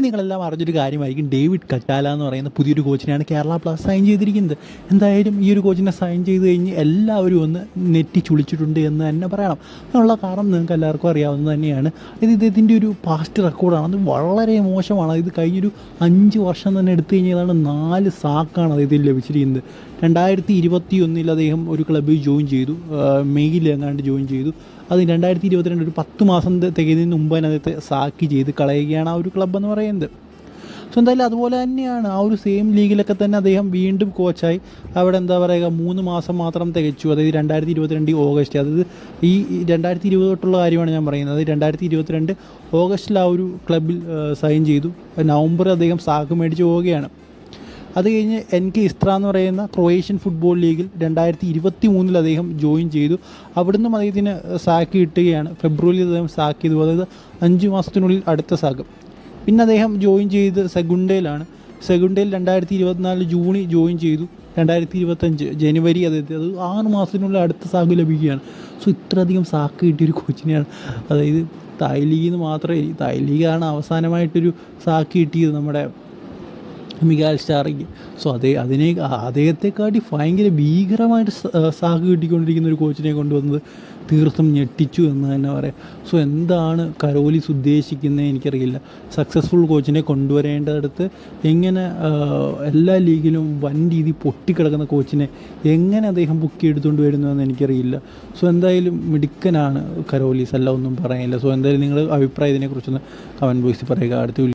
നിങ്ങളെല്ലാം അറിഞ്ഞൊരു കാര്യമായിരിക്കും. David Català എന്ന് പറയുന്ന പുതിയൊരു കോച്ചിനെയാണ് കേരള പ്ലസ് സൈൻ ചെയ്തിരിക്കുന്നത്. എന്തായാലും ഈ ഒരു കോച്ചിനെ സൈൻ ചെയ്ത് കഴിഞ്ഞ് എല്ലാവരും ഒന്ന് നെറ്റി ചുളിച്ചിട്ടുണ്ട് എന്ന് തന്നെ പറയണം. അതിനുള്ള കാരണം നിങ്ങൾക്ക് എല്ലാവർക്കും അറിയാവുന്നത് തന്നെയാണ്. ഇത് ഇദ്ദേഹത്തിന്റെ ഒരു പാസ്റ്റ് റെക്കോർഡാണ് അത് വളരെ മോശമാണ്. ഇത് കഴിഞ്ഞൊരു അഞ്ച് വർഷം തന്നെ എടുത്തു കഴിഞ്ഞതാണ് നാല് സാക്കാണ് അദ്ദേഹത്തിന് ലഭിച്ചിരിക്കുന്നത്. രണ്ടായിരത്തി ഇരുപത്തി ഒന്നിൽ അദ്ദേഹം ഒരു ക്ലബ്ബിൽ ജോയിൻ ചെയ്തു. മെയ്യിൽ എങ്ങാണ്ട് ജോയിൻ ചെയ്തു. അത് രണ്ടായിരത്തി ഇരുപത്തിരണ്ട് ഒരു പത്ത് മാസം തികയുന്നതിന് മുമ്പ് തന്നെ അദ്ദേഹത്തെ സാക്കി ചെയ്ത് കളയുകയാണ് ആ ഒരു ക്ലബ്ബ് എന്ന് പറയുന്നത്. സോ എന്തായാലും അതുപോലെ തന്നെയാണ് ആ ഒരു സെയിം ലീഗിലൊക്കെ തന്നെ അദ്ദേഹം വീണ്ടും കോച്ചായി അവിടെ എന്താ പറയുക മൂന്ന് മാസം മാത്രം തികച്ചു. അതായത് രണ്ടായിരത്തി ഇരുപത്തിരണ്ട് ഓഗസ്റ്റ് അതായത് ഈ രണ്ടായിരത്തി ഇരുപത് തൊട്ടുള്ള കാര്യമാണ് ഞാൻ പറയുന്നത്. രണ്ടായിരത്തി ഇരുപത്തിരണ്ട് ഓഗസ്റ്റിൽ ആ ഒരു ക്ലബിൽ സൈൻ ചെയ്തു. നവംബർ അദ്ദേഹം സാക്ക് മേടിച്ച് പോവുകയാണ്. അത് കഴിഞ്ഞ് എൻ കെ ഇസ്ത്ര എന്ന് പറയുന്ന ക്രൊയേഷ്യൻ ഫുട്ബോൾ ലീഗിൽ രണ്ടായിരത്തി ഇരുപത്തി മൂന്നിൽ അദ്ദേഹം ജോയിൻ ചെയ്തു. അവിടുന്ന് അദ്ദേഹത്തിന് സാക്ക് കിട്ടുകയാണ്. ഫെബ്രുവരിയിൽ അദ്ദേഹം സാക്ക് ചെയ്തു. അതായത് അഞ്ച് മാസത്തിനുള്ളിൽ അടുത്ത സാക്ക്. പിന്നെ അദ്ദേഹം ജോയിൻ ചെയ്ത് സെഗുണ്ടയിലാണ് സെഗുണ്ടയിൽ രണ്ടായിരത്തി ഇരുപത്തിനാല് ജൂണിൽ ജോയിൻ ചെയ്തു. രണ്ടായിരത്തി ഇരുപത്തഞ്ച് ജനുവരി അതായത് അത് ആറ് മാസത്തിനുള്ളിൽ അടുത്ത സാക്ക് ലഭിക്കുകയാണ്. സോ ഇത്രയധികം സാക്ക് കിട്ടിയൊരു കോച്ചിനെയാണ്. അതായത് തായ് ലീഗിൽ നിന്ന് മാത്രമേ തായ് ലീഗാണ് അവസാനമായിട്ടൊരു സാക്ക് കിട്ടിയത് നമ്മുടെ മികാൽ സ്റ്റാറിക്ക് സോ അതേ അതിനെ അദ്ദേഹത്തെക്കാട്ടി ഭയങ്കര ഭീകരമായിട്ട് സാഹ് കിട്ടിക്കൊണ്ടിരിക്കുന്ന ഒരു കോച്ചിനെ കൊണ്ടുവന്നത് തീർത്തും ഞെട്ടിച്ചു എന്ന് തന്നെ പറയാം. സോ എന്താണ് കരോലിസ് ഉദ്ദേശിക്കുന്നത് എനിക്കറിയില്ല. സക്സസ്ഫുൾ കോച്ചിനെ കൊണ്ടുവരേണ്ടടുത്ത് എങ്ങനെ എല്ലാ ലീഗിലും വൻ രീതി പൊട്ടിക്കിടക്കുന്ന കോച്ചിനെ എങ്ങനെ അദ്ദേഹം ബുക്ക് എടുത്തുകൊണ്ട് വരുന്നതെന്ന് എനിക്കറിയില്ല. സോ എന്തായാലും മിടുക്കനാണ് കരോലീസ്. അല്ല ഒന്നും പറയാനില്ല. സോ എന്തായാലും നിങ്ങളുടെ അഭിപ്രായം ഇതിനെക്കുറിച്ചൊന്ന് കമന്റ് ബോക്സിൽ പറയുക. അടുത്ത